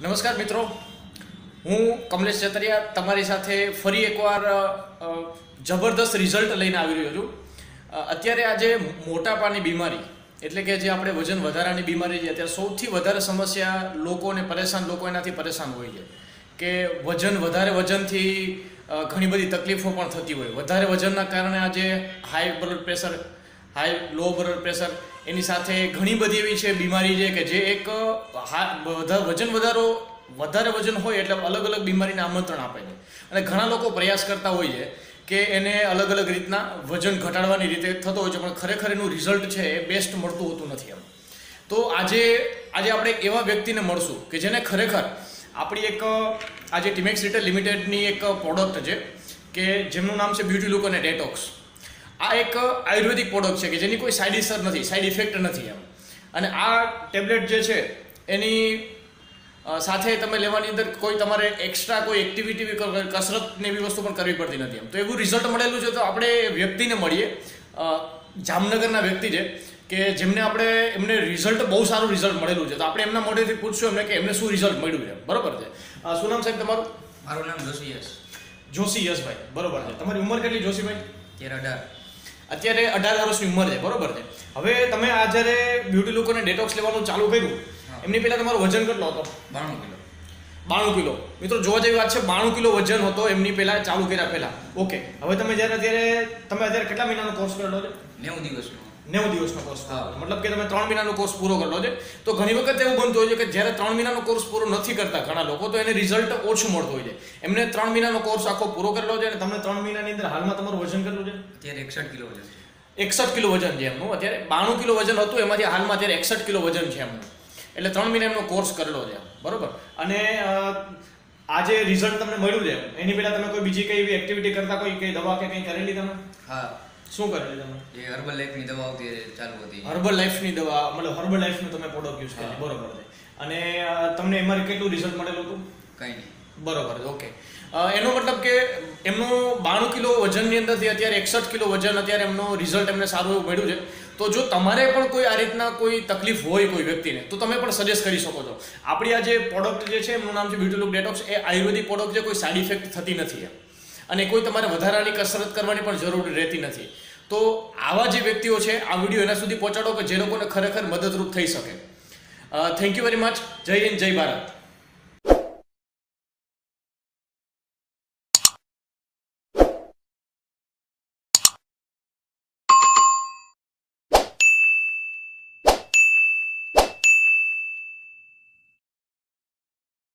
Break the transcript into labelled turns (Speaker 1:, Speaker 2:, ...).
Speaker 1: નમસ્કાર મિત્રો. હું કમલેશ ચતરિયા તમારી સાથે ફરી એકવાર જબરદસ્ત રિઝલ્ટ લઈને આવી રહ્યો છું. અત્યારે આજે મોટાપાની બીમારી, એટલે કે જે આપણે વજન વધારાની બીમારી છે અત્યારે સૌથી વધારે સમસ્યા લોકોને પરેશાન, લોકો એનાથી પરેશાન હોય છે. કે વજન, વધારે વજનથી ઘણી બધી તકલીફો પણ થતી હોય. વધારે વજનના કારણે આજે high blood pressure high low blood pressure એની સાથે ઘણી બધી એવી છે બીમારી છે કે જે એક વજન વધારો, વધારે વજન હોય એટલે અલગ અલગ બીમારીને આમંત્રણ આપે છે. અને ઘણા લોકો પ્રયાસ કરતા હોય છે કે એને અલગ અલગ રીતના વજન ઘટાડવાની રીતે થતો હોય છે, પણ ખરેખર એનું રિઝલ્ટ છે એ બેસ્ટ મળતું હોતું નથી એમ. તો આજે આજે આપણે એવા વ્યક્તિને મળશું કે જેને ખરેખર આપણી એક આજે ટીમેક્સ રિટેલ લિમિટેડની એક પ્રોડક્ટ છે, કે જેમનું નામ છે બ્યુટી લુક અને ડેટોક્સ આ એક આયુર્વેદિક પ્રોડક્ટ છે કે જેની કોઈ સાઈડ અસર નથી સાઇડ ઇફેક્ટ નથી એમ. અને આ ટેબ્લેટ જે છે એની સાથે તમે લેવાની અંદર કોઈ તમારે એક્સ્ટ્રા કોઈ એક્ટિવિટી કસરત ને એવી વસ્તુ પણ કરવી પડતી નથી એમ. તો એવું રિઝલ્ટ મળેલું છે તો આપણે વ્યક્તિને મળીએ. જામનગરના વ્યક્તિ છે કે જેમને આપણે એમને રિઝલ્ટ બહુ સારું રિઝલ્ટ મળેલું છે. તો આપણે એમના મોઢેથી પૂછશું એમને કે એમને શું રિઝલ્ટ મળ્યું છે બરોબર છે? શું નામ સાહેબ તમારું?
Speaker 2: મારું નામ જોશી યશ.
Speaker 1: જોશી યશભાઈ. બરોબર છે. તમારી ઉંમર કેટલી જોશીભાઈ
Speaker 2: તેર અઢાર.
Speaker 1: અત્યારે અઢાર વર્ષની ઉંમર છે બરોબર છે. હવે તમે આ જ્યારે બ્યુટી લુક અને ડેટોક્સ લેવાનું ચાલુ કર્યું એમની પહેલાં તમારું વજન કેટલો હતો?
Speaker 2: બાણું કિલો.
Speaker 1: બાણું કિલો. મિત્રો જોવા જેવી વાત છે બાણું કિલો વજન હતો એમની પહેલાં ચાલુ કર્યા પહેલાં. ઓકે હવે તમે જ્યારે અત્યારે તમે અત્યારે કેટલા મહિનાનો કોર્સ કરેલો છે?
Speaker 2: નેવું દિવસનો.
Speaker 1: નેવું દિવસનો કોર્સ. મતલબ કે તમે ત્રણ મહિનાનો કોર્સ પૂરો કરેલો છે. તો ઘણી વખત એવું બનતું હોય છે કે જ્યારે ત્રણ મહિનાનો કોર્સ પૂરો નથી કરતા ઘણા લોકો તો એને રિઝલ્ટ ઓછું મળતું હોય છે. એમને ત્રણ મહિનાનો કોર્સ આખો પૂરો કરેલો છે અને તમને ત્રણ મહિનાની અંદર હાલમાં તમારું વજન કેટલું છે?
Speaker 2: અત્યારે એકસઠ કિલો વજન
Speaker 1: એકસઠ કિલો વજન છે એમનું. અત્યારે બાણું કિલો વજન હતું એમાંથી હાલમાં અત્યારે એકસઠ કિલો વજન છે એમનું. એટલે ત્રણ મહિના એમનો કોર્સ કરેલો છે બરોબર? અને આજે આ જે રિઝલ્ટ તમને મળ્યું છે એની પહેલાં તમે કોઈ બીજી કઈ એવી એક્ટિવિટી કરતા કોઈ કઈ દવા કે કંઈ કરેલી તમે?
Speaker 2: હા.
Speaker 1: શું કરેલી તમે?
Speaker 2: એ હર્બલ લાઈફની દવા આવતી ચાલુ હતી.
Speaker 1: હર્બલ લાઈફની દવા મતલબ હર્બલ લાઈફનું તમે પ્રોડક્ટ યુઝ કરી બરોબર છે. અને તમને એમાં કેટલું રિઝલ્ટ મળેલું હતું?
Speaker 2: કંઈ નહીં.
Speaker 1: બરોબર ઓકે એનો મતલબ કે એમનું બાણું કિલો વજનની અંદરથી અત્યારે એકસઠ કિલો વજન અત્યારે એમનો રિઝલ્ટ એમને સારું એવું મળ્યું છે. તો જો તમારે પણ કોઈ આ રીતના કોઈ તકલીફ હોય કોઈ વ્યક્તિને તો તમે પણ સજેસ્ટ કરી શકો છો. આપણી આ જે પ્રોડક્ટ જે છે એમનું નામ છે બ્યુટી લુક ડેટોક્સ એ આયુર્વેદિક પ્રોડક્ટ છે કોઈ સાઇડ ઇફેક્ટ થતી નથી એમ. અને કોઈ તમારે વધારાની કસરત કરવાની પણ જરૂર રહેતી નથી. તો આવા જે વ્યક્તિઓ છે, આ વીડિયો એના સુધી પહોંચાડો કે જે લોકોને ખરેખર મદદરૂપ થઈ શકે. થેન્ક યુ વેરી મચ જય હિન્દ, જય ભારત.